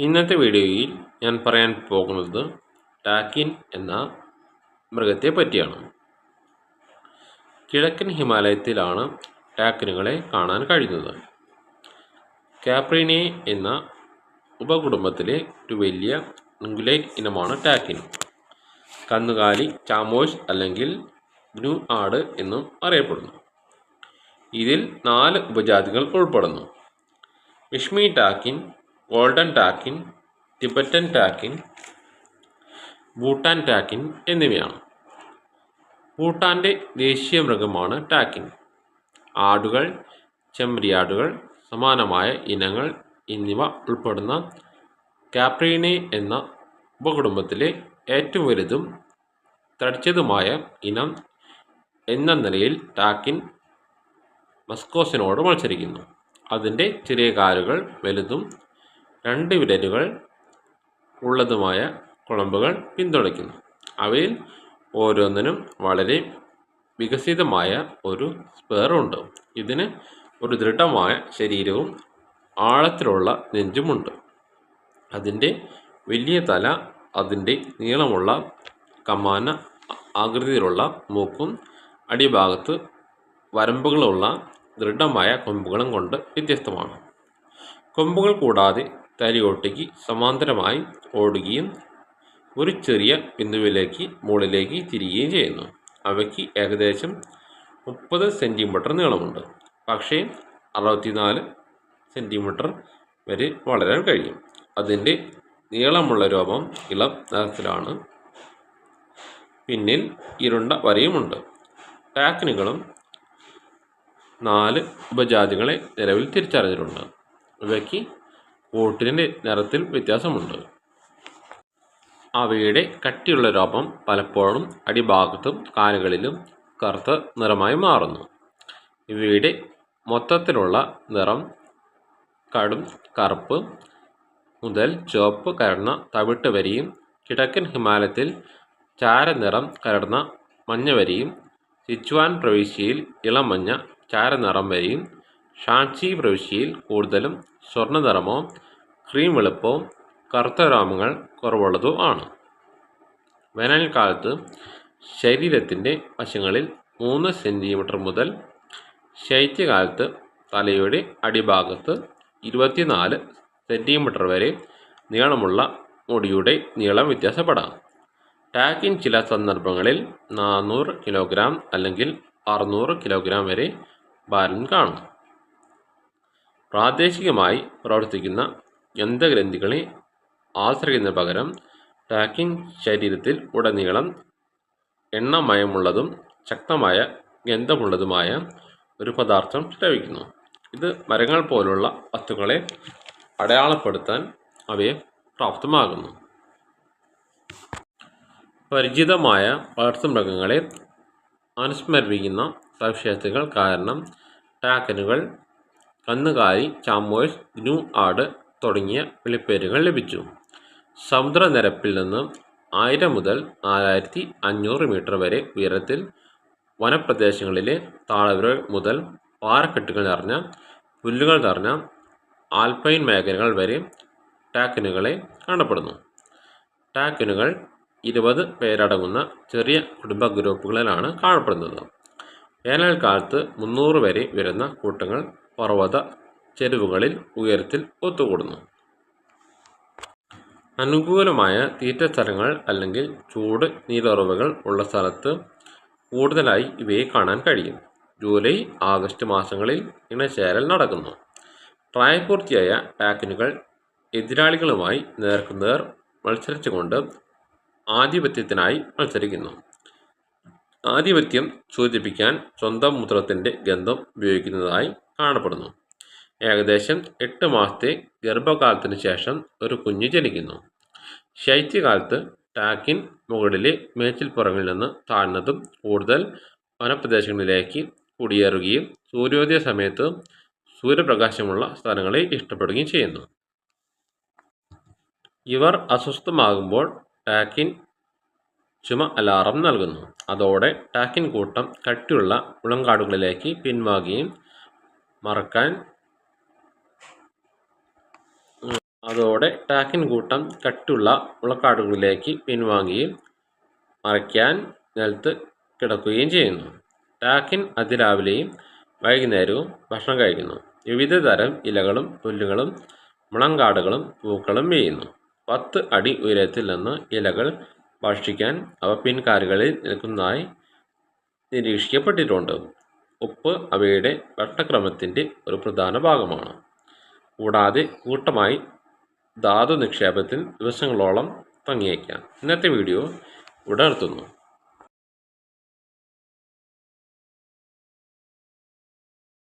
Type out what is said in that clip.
ഇന്നത്തെ വീഡിയോയിൽ ഞാൻ പറയാൻ പോകുന്നത് ടാക്കിൻ എന്ന മൃഗത്തെ പറ്റിയാണ്. കിഴക്കൻ ഹിമാലയത്തിലാണ് ടാക്കിനുകളെ കാണാൻ കഴിയുന്നത് കാപ്രീനെ എന്ന ഉപകുടുംബത്തിലെ ഒരു വലിയ ഇൻഗുലേറ്റ് ഇനമാണ് ടാക്കിൻ. കന്നുകാലി ചാമോസ് അല്ലെങ്കിൽ ഗ്നു ആട് എന്നും അറിയപ്പെടുന്നു. ഇതിൽ നാല് ഉപജാതികൾ ഉൾപ്പെടുന്നു. Mishmi takin golden takin Tibetan takin Bhutan takin എന്നിവയാണ്. ഭൂട്ടാന്റെ ദേശീയ മൃഗമാണ് ടാക്കിൻ. ആടുകൾ ചെമ്പരിയാടുകൾ സമാനമായ ഇനങ്ങൾ എന്നിവ ഉൾപ്പെടുന്ന കാപ്രീനെ എന്ന ഉപകുടുംബത്തിലെ ഏറ്റവും വലുതും തടിച്ചതുമായ ഇനം എന്ന നിലയിൽ ടാക്കിൻ മസ്കോസിനോട് മത്സരിക്കുന്നു. അതിന്റെ ചെറിയ കാലുകൾ വലുതും രണ്ട് വിരലുകൾ ഉള്ളതുമായ കുളമ്പുകൾ പിന്തുണയ്ക്കുന്നു. അവയിൽ ഓരോന്നിനും വളരെ വികസിതമായ ഒരു സ്പെയറുണ്ട് ഇതിന് ഒരു ദൃഢമായ ശരീരവും ആഴത്തിലുള്ള നെഞ്ചുമുണ്ട്. അതിന്റെ വലിയ തല അതിന്റെ നീളമുള്ള കമാന ആകൃതിയിലുള്ള മൂക്കും അടിഭാഗത്ത് വരമ്പുകളുള്ള ദൃഢമായ കൊമ്പുകളും കൊണ്ട് വ്യത്യസ്തമാണ്. കൊമ്പുകൾ കൂടാതെ തലയോട്ടിക്ക് സമാന്തരമായി ഓടുകയും ഒരു ചെറിയ ബിന്ദുവിലേക്ക് മുകളിലേക്ക് തിരികുകയും ചെയ്യുന്നു. അവയ്ക്ക് ഏകദേശം മുപ്പത് സെന്റിമീറ്റർ നീളമുണ്ട്. പക്ഷേ അറുപത്തിനാല് സെന്റിമീറ്റർ വരെ വളരാൻ കഴിയും. അതിന്റെ നീളമുള്ള രൂപം ഇളം നിറത്തിലാണ്. പിന്നിൽ ഇരുണ്ട വരയുമുണ്ട്. ടാക്കിനുകളും നാല് ഉപജാതികളെ നിലവിൽ തിരിച്ചറിഞ്ഞിട്ടുണ്ട്. ഇവയ്ക്ക് കൂട്ടിന്റെ നിറത്തിൽ വ്യത്യാസമുണ്ട്. അവയുടെ കട്ടിയുള്ള രോമം പലപ്പോഴും അടിഭാഗത്തും കാലുകളിലും കറുത്ത നിറമായി മാറുന്നു. ഇവയുടെ മൊത്തത്തിലുള്ള നിറം കടും കറുപ്പ് മുതൽ ചുവപ്പ് കരടുന്ന തവിട്ട് വരിയും കിഴക്കൻ ഹിമാലയത്തിൽ ചാരനിറം കരടുന്ന മഞ്ഞ വരിയും സിച്ചുവാൻ പ്രവിശ്യയിൽ ഇളം മഞ്ഞ ചാരനിറം വരിയും ഷാൻസി പ്രവിശ്യയിൽ കൂടുതലും സ്വർണനിറമോ ക്രീം വെളുപ്പവും കറുത്ത രോമങ്ങൾ കുറവുള്ളതും ആണ്. വേനൽക്കാലത്ത് ശരീരത്തിന്റെ വശങ്ങളിൽ മൂന്ന് സെന്റിമീറ്റർ മുതൽ ശൈത്യകാലത്ത് തലയുടെ അടിഭാഗത്ത് ഇരുപത്തിനാല് സെന്റിമീറ്റർ വരെ നീളമുള്ള മുടിയുടെ നീളം വ്യത്യാസപ്പെടാം. ടാക്കിൻ ചില സന്ദർഭങ്ങളിൽ നാനൂറ് കിലോഗ്രാം അല്ലെങ്കിൽ അറുന്നൂറ് കിലോഗ്രാം വരെ ഭാരം കാണും. പ്രാദേശികമായി പ്രവർത്തിക്കുന്ന ഗന്ധഗ്രന്ഥികളെ ആശ്രയിക്കുന്നതിന് പകരം ടാക്കിൻ ശരീരത്തിൽ ഉടനീളം എണ്ണമയമുള്ളതും ശക്തമായ ഗന്ധമുള്ളതുമായ ഒരു പദാർത്ഥം സ്രവിക്കുന്നു ഇത് മരങ്ങൾ പോലുള്ള വസ്തുക്കളെ അടയാളപ്പെടുത്താൻ അവയെ പ്രാപ്തമാകുന്നു പരിചിതമായ വളർത്തുമൃഗങ്ങളെ അനുസ്മരിപ്പിക്കുന്ന സവിശേഷതകൾ കാരണം ടാക്കനുകൾ കന്നുകാലി ചാമോയ്സ് ന്യൂ ആട് തുടങ്ങിയ വിളിപ്പേരുകൾ ലഭിച്ചു. സമുദ്രനിരപ്പിൽ നിന്ന് ആയിരം മുതൽ നാലായിരത്തി അഞ്ഞൂറ് മീറ്റർ വരെ ഉയരത്തിൽ വനപ്രദേശങ്ങളിലെ താഴ്വര മുതൽ പാറക്കെട്ടുകൾ നിറഞ്ഞ പുല്ലുകൾ നിറഞ്ഞ ആൽപൈൻ മേഖലകൾ വരെ ടാക്കിനുകളെ കാണപ്പെടുന്നു. ടാക്കിനുകൾ ഇരുപത് പേരടങ്ങുന്ന ചെറിയ കുടുംബ ഗ്രൂപ്പുകളിലാണ് കാണപ്പെടുന്നത്. വേനൽക്കാലത്ത് മുന്നൂറ് വരെ വരുന്ന കൂട്ടങ്ങൾ പർവത ചെരുവുകളിൽ ഉയരത്തിൽ ഒത്തുകൂടുന്നു. അനുകൂലമായ തീറ്റ സ്ഥലങ്ങൾ അല്ലെങ്കിൽ ചൂട് നീരുറവുകൾ ഉള്ള സ്ഥലത്ത് കൂടുതലായി ഇവയെ കാണാൻ കഴിയും. ജൂലൈ ആഗസ്റ്റ് മാസങ്ങളിൽ ഇണചേരൽ നടക്കുന്നു. പ്രായപൂർത്തിയായ ടാക്കിനുകൾ എതിരാളികളുമായി നേർക്കുനേർ മത്സരിച്ചുകൊണ്ട് ആധിപത്യത്തിനായി മത്സരിക്കുന്നു. ആധിപത്യം സൂചിപ്പിക്കാൻ സ്വന്തം മൂത്രത്തിന്റെ ഗന്ധം ഉപയോഗിക്കുന്നതായി കാണപ്പെടുന്നു. ഏകദേശം എട്ട് മാസത്തെ ഗർഭകാലത്തിന് ശേഷം ഒരു കുഞ്ഞ് ജനിക്കുന്നു. ശൈത്യകാലത്ത് ടാക്കിൻ മുകളിലെ മേച്ചിൽപ്പുറങ്ങളിൽ നിന്ന് താഴ്ന്നതും കൂടുതൽ വനപ്രദേശങ്ങളിലേക്ക് കുടിയേറുകയും സൂര്യോദയ സമയത്ത് സൂര്യപ്രകാശമുള്ള സ്ഥലങ്ങളെ ഇഷ്ടപ്പെടുകയും ചെയ്യുന്നു. ഇവർ അസ്വസ്ഥമാകുമ്പോൾ ടാക്കിൻ ചുമ അലാറം നൽകുന്നു. അതോടെ ടാക്കിൻ കൂട്ടം കട്ടിയുള്ള ഉളങ്കാടുകളിലേക്ക് പിൻവാങ്ങുകയും മറക്കാൻ അതോടെ ടാക്കിൻ കൂട്ടം കട്ടുള്ള മുളക്കാടുകളിലേക്ക് പിൻവാങ്ങുകയും മറയ്ക്കാൻ നിലത്ത് കിടക്കുകയും ചെയ്യുന്നു. ടാക്കിൻ അതിരാവിലെയും വൈകുന്നേരവും ഭക്ഷണം കഴിക്കുന്നു. വിവിധ തരം ഇലകളും പുല്ലുകളും മുളങ്കാടുകളും പൂക്കളും വീഴുന്നു. പത്ത് അടി ഉയരത്തിൽ നിന്ന് ഇലകൾ ഭക്ഷിക്കാൻ അവ പിൻകാലുകളിൽ നിൽക്കുന്നതായി നിരീക്ഷിക്കപ്പെട്ടിട്ടുണ്ട്. ഉപ്പ് അവയുടെ ഭക്ഷണക്രമത്തിന്റെ ഒരു പ്രധാന ഭാഗമാണ്. കൂടാതെ കൂട്ടമായി ധാതു നിക്ഷേപത്തിൽ ദിവസങ്ങളോളം തങ്ങിയേക്കാം. ഇന്നത്തെ വീഡിയോ ഇവിടെ നിർത്തുന്നു.